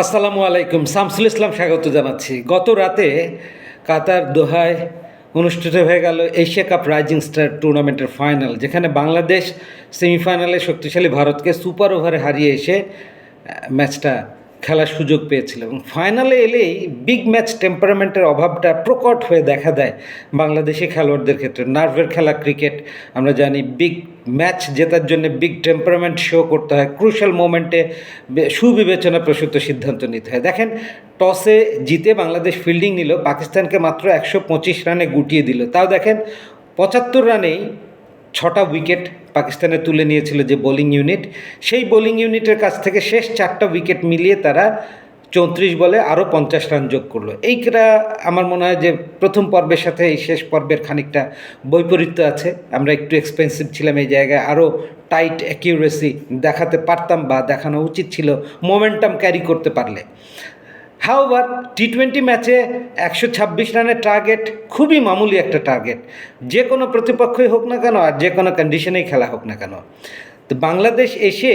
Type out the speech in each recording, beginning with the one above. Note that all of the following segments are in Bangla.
আসসালামু আলাইকুম, শামসুল ইসলাম স্বাগত জানাচ্ছি। গত রাতে কাতার দোহায় অনুষ্ঠিত হয়ে গেল এশিয়া কাপ রাইজিং স্টার টুর্নামেন্টের ফাইনাল, যেখানে বাংলাদেশ সেমিফাইনালে শক্তিশালী ভারতকে সুপার ওভারে হারিয়ে এসে ম্যাচটা খেলার সুযোগ পেয়েছিল। এবং ফাইনালে এলেই বিগ ম্যাচ টেম্পারামেন্টের অভাবটা প্রকট হয়ে দেখা দেয় বাংলাদেশি খেলোয়াড়দের ক্ষেত্রে। নার্ভের খেলা ক্রিকেট আমরা জানি বিগ ম্যাচ জেতার জন্য বিগ টেম্পারামেন্ট শো করতে হয়। ক্রুশাল মোমেন্টে সুবিবেচনা প্রসূত সিদ্ধান্ত নিতে হয়। দেখেন টসে জিতে বাংলাদেশ ফিল্ডিং নিল, পাকিস্তানকে মাত্র একশো পঁচিশ রানে গুটিয়ে দিল। তাও দেখেন, পঁচাত্তর রানেই ছটা উইকেট পাকিস্তানে তুলে নিয়েছিল যে বোলিং ইউনিট। সেই বোলিং ইউনিটের কাছ থেকে শেষ চারটা উইকেট মিলিয়ে তারা চৌত্রিশ বলে আরও পঞ্চাশ রান যোগ করল। এইটা আমার মনে হয় যে প্রথম পর্বের সাথে এই শেষ পর্বের খানিকটা বৈপরীত্য আছে। আমরা একটু এক্সপেন্সিভ ছিলাম এই জায়গায়, আরও টাইট অ্যাকিউরেসি দেখাতে পারতাম বা দেখানো উচিত ছিল মোমেন্টাম ক্যারি করতে পারলে। হাওভার টি টোয়েন্টি ম্যাচে একশো ছাব্বিশ রানের টার্গেট খুবই মামুলি একটা টার্গেট যে কোনো প্রতিপক্ষই হোক না কেন আর যে কোনো কন্ডিশনেই খেলা হোক না কেন। তো বাংলাদেশ এসে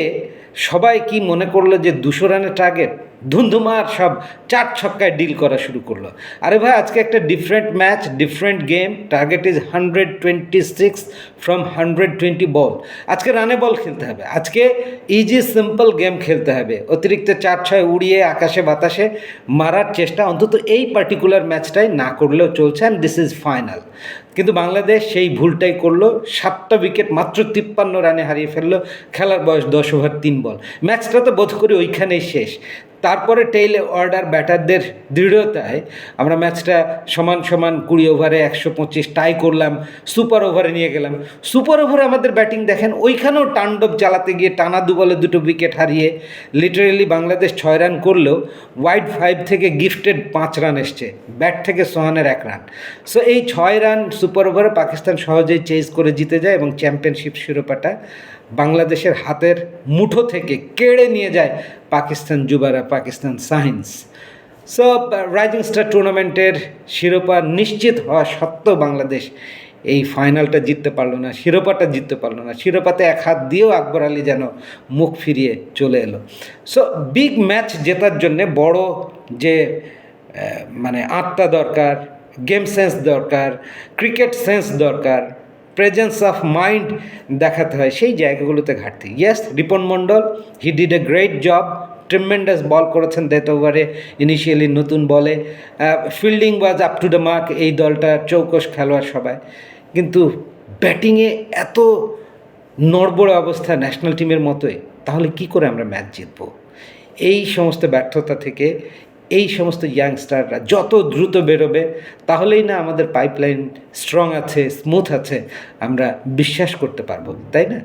সবাই কি মনে করল যে দুশো রানের টার্গেট ধুন্ধুমার সব চার ছক্কায় ডিল করা শুরু করল। আরে ভাই, আজকে একটা different match different game target is hundred twenty six from hundred twenty ball আজকে রানে বল খেলতে হবে। আজকে ইজি সিম্পল গেম খেলতে হবে। অতিরিক্ত চার ছয় উড়িয়ে আকাশে, বাতাসে মারার চেষ্টা অন্তত এই পার্টিকুলার ম্যাচটাই না করলেও চলছে অ্যান্ড দিস ইজ ফাইনাল কিন্তু বাংলাদেশ সেই ভুলটাই করল। সাতটা উইকেট মাত্র তিপ্পান্ন রানে হারিয়ে ফেলল। খেলার বয়স দশ ওভার তিন বল ম্যাচটা তো বোধ করি ওইখানেই শেষ। তারপরে টেইল অর্ডার ব্যাটারদের দৃঢ়তায় আমরা ম্যাচটা সমান সমান কুড়ি ওভারে একশো পঁচিশ টাই করলাম সুপার ওভারে নিয়ে গেলাম। সুপার ওভারে আমাদের ব্যাটিং দেখেন, ওইখানেও তাণ্ডব চালাতে গিয়ে টানা দু বলে দুটো উইকেট হারিয়ে লিটারেলি বাংলাদেশ ছয় রান করলেও ওয়াইড ফাইভ থেকে গিফটেড পাঁচ রান এসছে ব্যাট থেকে সোহানের এক রান সো এই ছয় রান সুপার ওভারে পাকিস্তান সহজেই চেজ করে জিতে যায় এবং চ্যাম্পিয়নশিপ শিরোপাটা বাংলাদেশের হাতের মুঠো থেকে কেড়ে নিয়ে যায় পাকিস্তান যুবারা, পাকিস্তান সায়েন্স সো রাইজিং স্টার টুর্নামেন্টের শিরোপা নিশ্চিত হওয়া সত্ত্বেও বাংলাদেশ এই ফাইনালটা জিততে পারল না, শিরোপাটা জিততে পারল না। শিরোপাতে এক হাত দিয়েও আকবর আলী যেন মুখ ফিরিয়ে চলে এলো। সো বিগ ম্যাচ জেতার জন্যে বড় যে মানে আত্মা দরকার গেম সেন্স দরকার ক্রিকেট সেন্স দরকার প্রেজেন্স অফ মাইন্ড দেখাতে হয় সেই জায়গাগুলোতে ঘাটতি। Yes Ripon Mondal he did a great job tremendous ball করেছেন ডেথ ওভারে ইনিশিয়ালি নতুন বলে। Fielding was up to the mark এই দলটা চৌকস খেলোয়াড় সবাই। কিন্তু ব্যাটিংয়ে এত নড়বড়ে অবস্থা ন্যাশনাল টিমের মতোই, তাহলে কি করে আমরা ম্যাচ জিতবো? এই সমস্ত ব্যর্থতা থেকে এই সমস্ত ইয়াংস্টাররা যত দ্রুত বেরোবে, তাহলেই না আমাদের পাইপলাইন স্ট্রং আছে স্মুথ আছে, আমরা বিশ্বাস করতে পারব, তাই না?